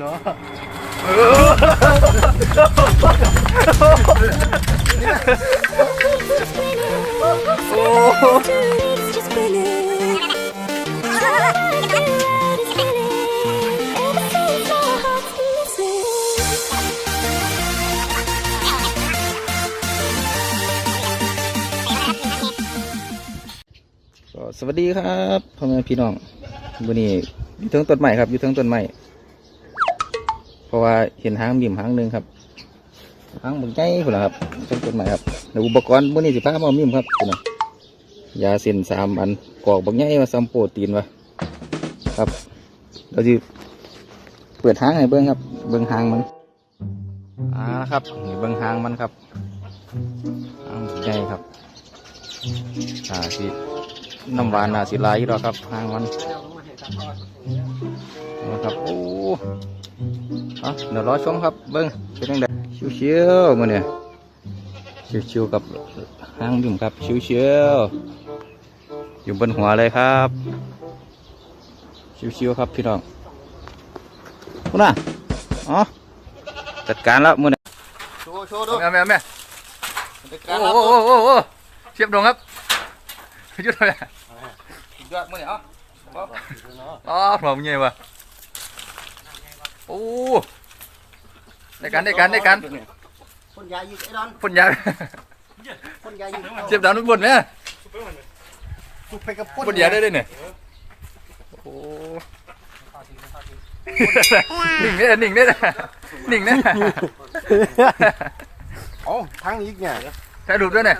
เนาะสวัสดีครับพ่อแม่พี่น้องวันนี้อยู่ทั้งต้นใหม่ครับอยู่ทั้งต้นใหม่ พราะว่าเห็นหางบีมหางหนึ่งครับหางบังใจคนละครับเป็งจุนไม้ครับในอุปกรณ์มือนี้สิพามามีมครับนะยาเส้นสามอันกอกบังไงมาซัมโปตีนวะครับเราจะเปิดหางให้เบิ้งครับ เบิ้งหางมันอ่าครับเบิ้งหางมันครับหางใหญ่ครับอ่าสิน้ำหวานน่าสิลายเราครับหางมันนะครับโอ้ เดี๋ยวรอชมครับเบิ้งเป็นยังไงชิวๆมาเนี่ยชิวๆกับหางดิ่มครับชิวๆอยู่บนหัวเลยครับชิวๆครับพี่น้องคุณน่ะอ๋อจัดการแล้วมือเนี่ยโชว์โชว์ดูแม่แม่แม่โอ้โหโอ้โหเทียบดงครับยุดเลยยอดมือเนี่ยอ๋อหลอมเงี้ยวะโอ้ ได้กันได้กันได้กันคนยาอยู่ไอ้ดอนพ่นยาคนยาอยู่เจ็บดาวนุ่นบนไหมสุกไปกับพ่นยาได้ด้วยเนี่ยโอ้หนึ่งเนี่ยหนึ่งเนี่ยหนึ่งเนี่ยโอ้ทั้งอีกเนี่ยถ่ายรูปด้วยเนี่ย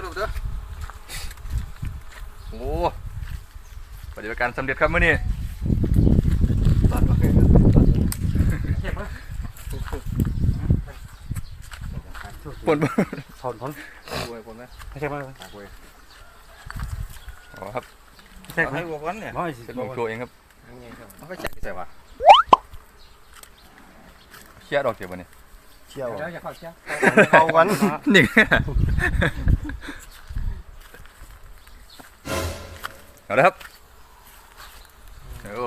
โอ้ปฏิบัติการสำเร็จครับเมื่อนี้ ปนถอนขนรวยปนไหมไม่ใช่ไหมรวยอ๋อครับใช่ให้รวมกันเนี่ยเป็นของตัวเองครับมันก็ใช่ใช่ป่ะเชี่ยดอกเจ็บป่ะเนี่ยเชี่ยวอย่าเข้าเชี่ยเอากันหนึ่งเอาละครับโอ้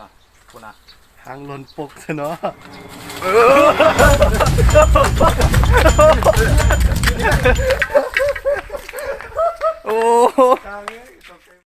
นะคุนะหางหล่นปกซะเนาะ